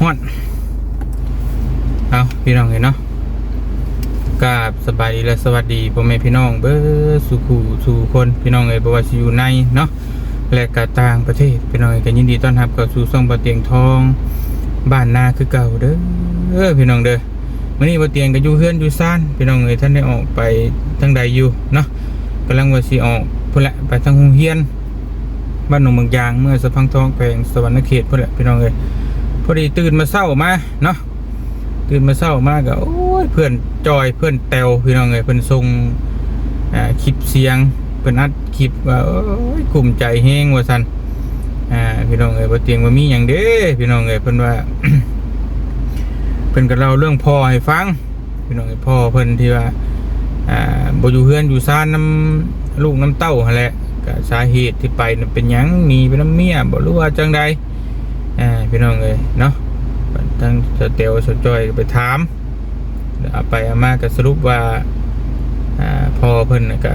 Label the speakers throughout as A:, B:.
A: ฮอดเอาพี่น้องเห็นเนาะกาบสบายดีและสวัสดีพ่อแม่พี่น้องเบ้อสุขูสู่คนพี่น้องเอ้ยบ่ว่าสิอยู่ในเนาะและก็ต่างประเทศพี่น้องเอ้ยก็ยินดีต้อนรับเข้าสู่ช่องบ่เตียงทอง บ้านนาคือเก่าเด้อพี่น้องเด้อมื้อนี้บ่เตียงก็อยู่เฮือนอยู่ซ่านพี่น้องเอ้ยท่านได้ออกไปทางใดอยู่เนาะกำลังว่าสิออกพุ่นแหละไปทางโรงเรียนบ้านหนองเมืองยางเมื่อสะพังทองแขวงสวรรณเขตพุ่นแหละพี่น้องเอ้ย พอดีตื่นมาเศร้ามาเนาะตื่นมาเศร้ามาก็โอ้ยเพื่อนจอยเพื่อนแตวพี่น้องเอ้ยเพื่อนส่งอ่าคลิปเสียงเพื่อนอัดคลิปว่าโอ้ยกลุ่มใจแห้งว่าซั่นอ่าพี่น้องเอ้ยบ่เตียงว่ามีหยังเด้พี่น้องเอ้ยเพิ่นว่าเพิ่นก็เล่าเรื่องพ่อให้ฟังพี่น้องเอ้ยพ่อเพิ่นที่ว่าอ่าบ่อยู่เฮือนอยู่ซ่านน้ำลูกน้ำเต้าหั่นแหละก็สาเหตุที่ไปน่ะเป็นหยังหนีไปน้ำเมียบ่รู้ว่าจังใด อ่าพี่น้องเอ้ยเนาะทั้งสเตลสจอยไปถามเอาไปเอามาก็สรุปว่าอ่าพอเพิ่นก็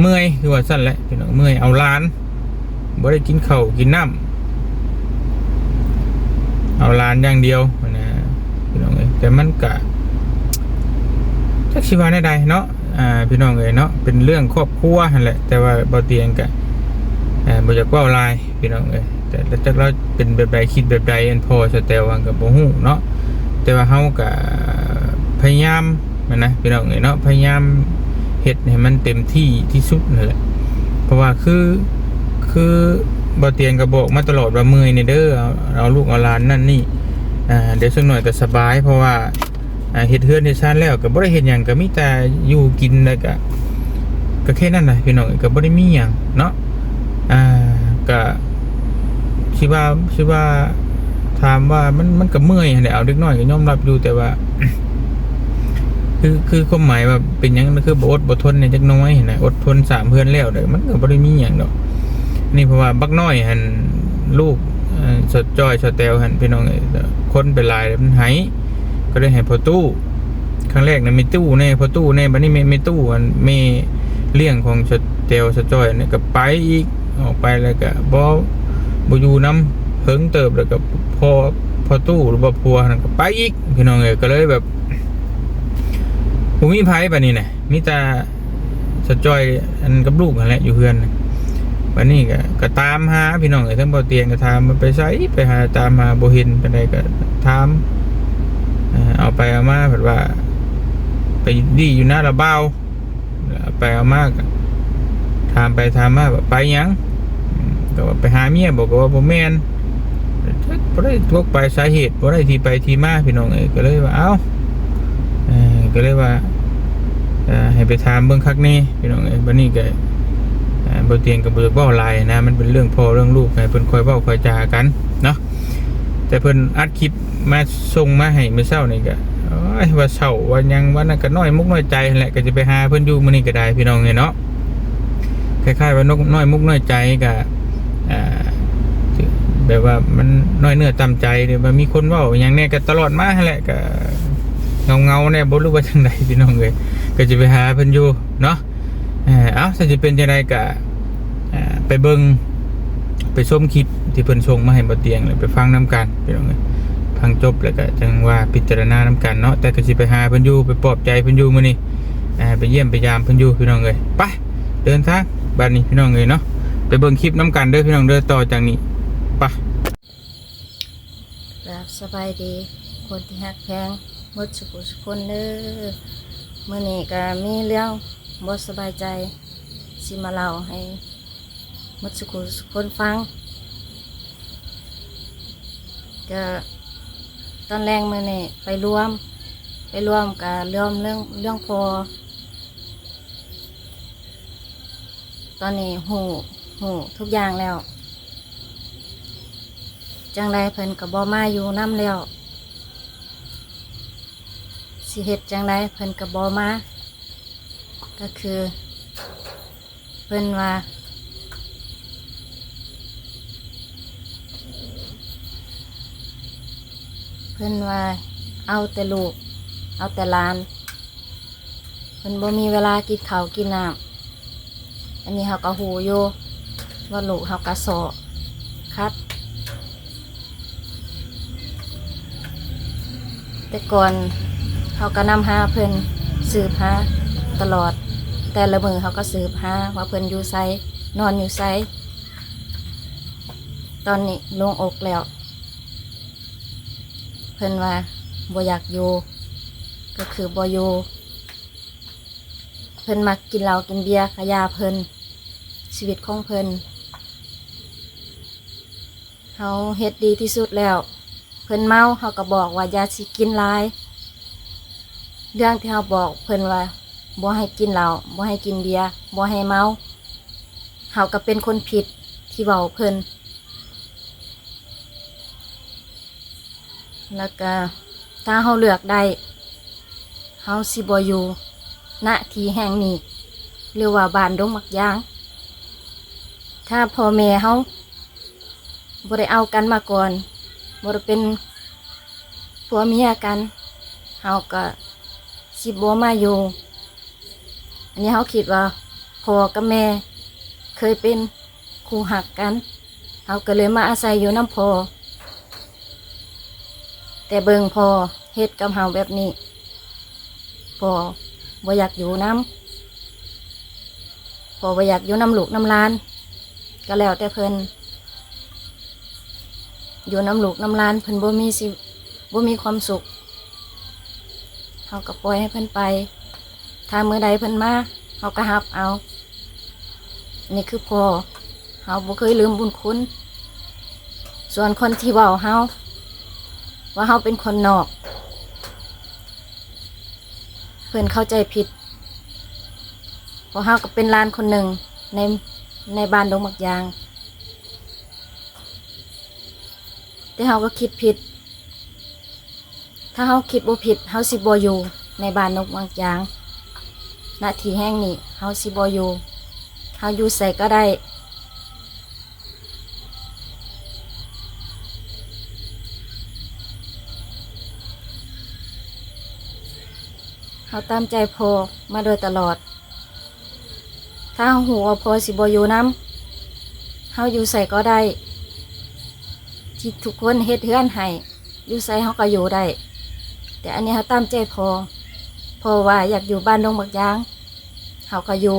A: เมื่อยคือว่าสั้นแหละพี่น้องเมื่อยเอาล้านบ่ได้กินข้าวกินน้ำเอาล้านอย่างเดียวนะพี่น้องเอ้ยแต่มันก็จักชีวาได้ใดเนาะอ่าพี่น้องเอ๋ยเนาะเป็นเรื่องครอบครัวหั่นแหละแต่ว่าบ่เตียงกะ อ่าบ่อยากเว้าลายพี่น้องเอ๋ยแต่แล้วจักเราเป็นแบบใดคิดแบบใดอันพอสแต่ว่าก็บ่ฮู้เนาะแต่ว่าเฮาก็พยายามนะนะพี่น้องเอ๋ยเนาะพยายามเฮ็ดให้มันเต็มที่ที่สุดนั่นแหละเพราะว่าคือคือบ่เตียงก็บอกมาตลอดว่าเมื่อยนี่เด้อเอาลูกเอาลานนั่นนี่อ่าเดี๋ยวสักหน่อยก็สบาย เพราะว่าอ่าเฮ็ดเฮือนเฮ็ดชานแล้วก็บ่ได้เฮ็ดหยังก็มีแต่อยู่กินแล้วก็ก็แค่นั้นน่ะพี่น้องก็บ่ได้มีหยังเนาะ อ่าก็สิดว่าสิดว่า ถามว่ามันมันก็เมื่อยเนแหละเอาเด็กน้อยก็ยอมรับอยู่แต่ว่า คือคือความหมายว่าเป็นยังคืออดบทนเนี่ยจักน้อยหั่นนะอดทนสามเพื่อนแล้วเด้อมันก็บ่ได้มีหยังดอก นี่เพราะว่าบักน้อยหันลูกสดจอยสดแตวหันพี่น้องเอ้ยคนไปลายมันไหก็ได้ให้พอตู้ครั้งแรกนะมีตู้แน่พอตู้แน่บัดนี้ไม่ไม่ตู้อันมีเลี้ยงของสเตลสจอยเนี่ยก็ไปอีก ออกไปแล้วก็บ่บ่อยู่น้ำเฮิงเติบแล้วก็พอพอตู้หรือบ่พัวนั่นก็ไปอีกพี่น้องเอ้ยก็เลยแบบบ่มีไผบัดนี้นะมีแต่สจอยอันกับลูกนั่นแหละอยู่เฮือนน่ะบัดนี้ก็ก็ตามหาพี่น้องเอ้ยทั้งบ่เตียงก็ถามมันไปไสไปหาตามหาบ่เห็นปานใดก็ถามเอาไปเอามาเผื่อว่า ไปดีอยู่หน้าระเบ้าเอาไปเอามากถามไปถามมาแบบไปยัง ก็ว่าไปหาเมียบอกว่าผมแมนบ่ได้ทวกไปสาเหตุบ่ได้ที่ไปที่มาพี่น้องเอ้ก็เลยว่าเอ้าก็เลยว่าให้ไปถามเบิ่งคักนี่พี่น้องเอ้บัดนี้ก็บ่เตียงกับบ่เว้าลายนะ มันเป็นเรื่องพ่อเรื่องลูกให้เพิ่นคอยเว้าคอยจากันเนาะแต่เพิ่นอัดคลิปมาส่งมาให้มื้อเช้านี่ก็ว่าเช้าว่ายังว่านั่นก็น้อยมุกน้อยใจแหละก็จะไปหาเพิ่นอยู่มื้อนี้ก็ได้พี่น้องเนาะคล้ายๆว่านกน้อยมุกน้อยใจก็ แบบว่ามันน้อยเนื้อต่ำใจเดี๋ยวว่ามีคนว้าหยังแน่ก็ตลอดมาแหละก็เงาๆแน่บ่รู้ว่าจังไดพี่น้องเอ้ยก็จะไปหาเพิ่นอยู่เนาะเอ่อเอ้าจะเป็นจังไดก็ไปเบิ่งไปชมคลิปที่เพิ่นส่งมาให้บ่เตียงเลยไปฟังน้กันพี่น้องเอ้ยฟังจบแล้วก็จังว่าพิจารณาน้กันเนาะแต่ก็สิไปหาเพิ่นอยู่ไปปลอบใจเพิ่นอยู่มื้อนี้ไปเยี่ยมไปยามเพิ่นอยู่พี่น้องเอ้ยไปเดินทางบ้านนี้พี่น้องเอ้ยเนาะ ไปเบิ่งคลิปน้กันเด้อพี่น้องเด้อต่อจากนี้ไป
B: ครับสบายดีคนที่ฮักแพงมดสุขสุขคนเด้อเมื่อนี้ก็มีเรื่องบ่สบายใจสิมาเล่าให้มดสุขสุขคนฟังก็ตอนแรกมื่อนี้ไปรวม ไปรวมกับเรื่องเรื่องเรื่องพอตอนนี้หู หูทุกอย่างแล้ว จังไรเพิ่นกับบอมาอยู่น้ำแล้วสิเฮ็ดจังไรเพิ่นกับบอมา ก็คือ เพิ่นว่าเพิ่นว่าเอาแต่ลูก เอาแต่หลานเพิ่นบ่มีเวลากินข้าวกินน้ำในนนี้เฮาก็ฮู้อยู่ ว่าลูกเฮาก็สอคัด แต่ก่อนเขาก็นำหาเพิ่นสืบหาตลอด แต่ละมือเขาก็สืบหาว่าเพิ่นอยู่ไสนอนอยู่ไสตอนนี้ลงอกแล้ว เพิ่นว่าบ่อยากอยู่ก็คือบ่อยู่เพิ่นมักกินเหล้ากินเบียร์ขยาเพิ่นชีวิตของเพิ่น เขาเฮ็ดดีที่สุดแล้ว เพิ่นเมาเขาก็บอกว่าอย่าสิกินหลาย เรื่องที่เขาบอกเพิ่นว่าบ่ให้กินเหล้าบ่ให้กินเบียร์บ่ให้เมาเขาก็เป็นคนผิดที่เว้าเพิ่นแล้วก็ถ้าเขาเลือกได้เขาสิบ่อยู่ณที่แห่งนี้เรียกว่าบ้านดงมักยาง ถ้าพ่อแม่เขา บ่ได้เอากันมาก่อนบ่ได้เป็นผัวเมียกันเฮาก็สิบ่มาอยู่ อันนี้เฮาคิดว่าพ่อกับแม่เคยเป็นคู่หักกันเฮาก็เลยมาอาศัยอยู่น้ำพ่อแต่เบิ่งพอเฮ็ดกับเฮาแบบนี้พอบ่อยากอยู่น้ำพอบ่อยากอยู่น้ำลูกน้ำหลาน ก็แล้วแต่เพิ่น อยู่น้ำลูกน้ำหลานเพิ่นบ่มีสิบ่มีความสุขเฮาก็ปล่อยให้เพิ่นไป ถ้ามื้อใดเพิ่นมาเฮาก็รับเอา นี่คือพอเฮาบ่เคยลืมบุญคุณ ส่วนคนที่เว้าเฮาว่าเฮาเป็นคนนอก เพิ่นเข้าใจผิดเพราะเฮาก็เป็นลานคนหนึ่งในในบ้านดงมักยาง แต่เฮาก็คิดผิด ถ้าเฮาคิดบ่ผิดเฮาสิบ่อยู่ในบ้านนกบางยางณที่แห่งนี้เฮาสิบ่อยู่เฮาอยู่ใส่ก็ได้เฮาตามใจพอมาโดยตลอด ถ้าเฮาหูว่าพอสิบ่อยู่นํเฮาอยู่ใส่ก็ได้ ที่ทุกคนเฮ็ดเฮือนให้อยู่ไสเขาก็อยู่ได้ แต่อันนี้เขาตามใจพอ พอว่าอยากอยู่บ้านดงบักยางเขาก็อยู่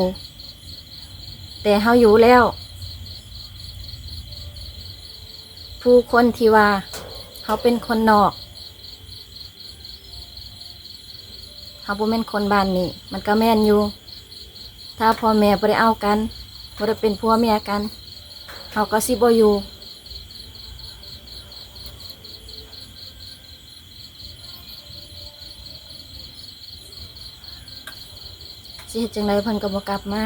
B: แต่เขาอยู่แล้ว ผู้คนที่ว่าเขาเป็นคนนอกเขาบ่แม่นคนบ้านนี้มันก็แม่นอยู่ ถ้าพ่อแม่บ่ได้เอากันบ่ได้เป็นผัวเมียกันเขาก็สิบ่อยู่ สิเฮ็ดจังไดเพิ่นก็บ่กลับมา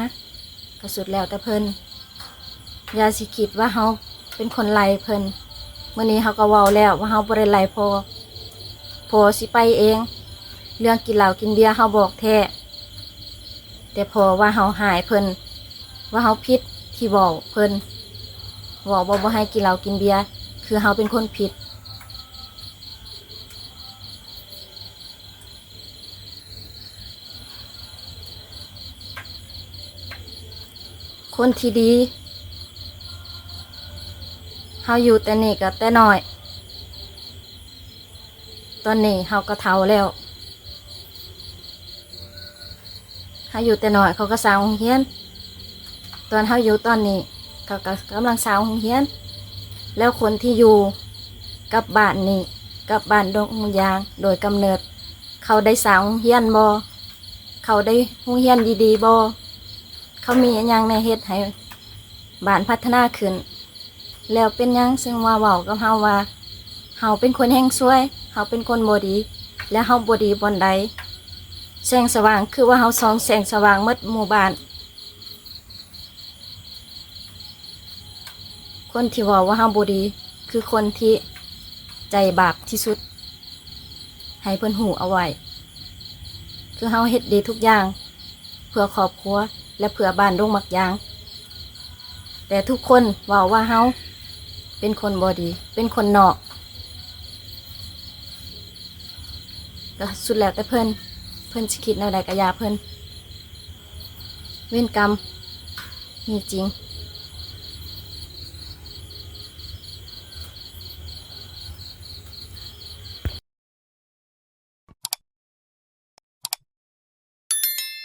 B: ก็สุดแล้วแต่เพิ่นอย่าสิคิดว่าเฮาเป็นคนไล่เพิ่นมื้อนี้เฮาก็เว้าแล้วว่าเฮาบ่ได้ไล่พอพอสิไปเอง เรื่องกินเหล้ากินเบียร์เฮาบอกแท้แต่พอว่าเฮาหายเพิ่นว่าเฮาผิดที่บอกเพิ่นบอกว่าบ่ให้กินเหล้ากินเบียร์คือเฮาเป็นคนผิด คนที่ดีเฮาอยู่แต่นี่ก็แต่น้อย ตอนนี้เฮาก็เฒ่าแล้วเฮาอยู่แต่น้อยเขาก็สร้างโรงเรียน ตอนเฮาอยู่ตอนนี้เขาก็กำลังสร้างโรงเรียน แล้วคนที่อยู่กับบ้านนี้กับบ้านดงยางโดยกำเนิด เขาได้สร้างโรงเรียนบ่เขาได้โรงเรียนดีๆบ่ เขามีหยังในเฮ็ดให้บ้านพัฒนาขึ้น แล้วเป็นหยังซึ่งว่าเว้ากับเฮาว่าเฮาเป็นคนแห่งซวยเฮาเป็นคนบ่ดี และเฮาบ่ดีบ่อนใดแสงสว่างคือว่าเฮาส่องแสงสว่างหมดหมู่บ้าน คนที่ว่าว่าเฮาบ่ดี คือคนที่ใจบาปที่สุด ให้เพิ่นหูเอาไว้ คือเฮาเฮ็ดดีทุกอย่าง เพื่อครอบครัว และเผื่อบ้านดงมักยาง แต่ทุกคนว่าว่าเฮาเป็นคนบอดี เป็นคนนอกก็สุดแล้วแต่เพิ่นเพิ่นสิคิดแนวใดก็อยาเพิ่นเว้นกรรมมีจริง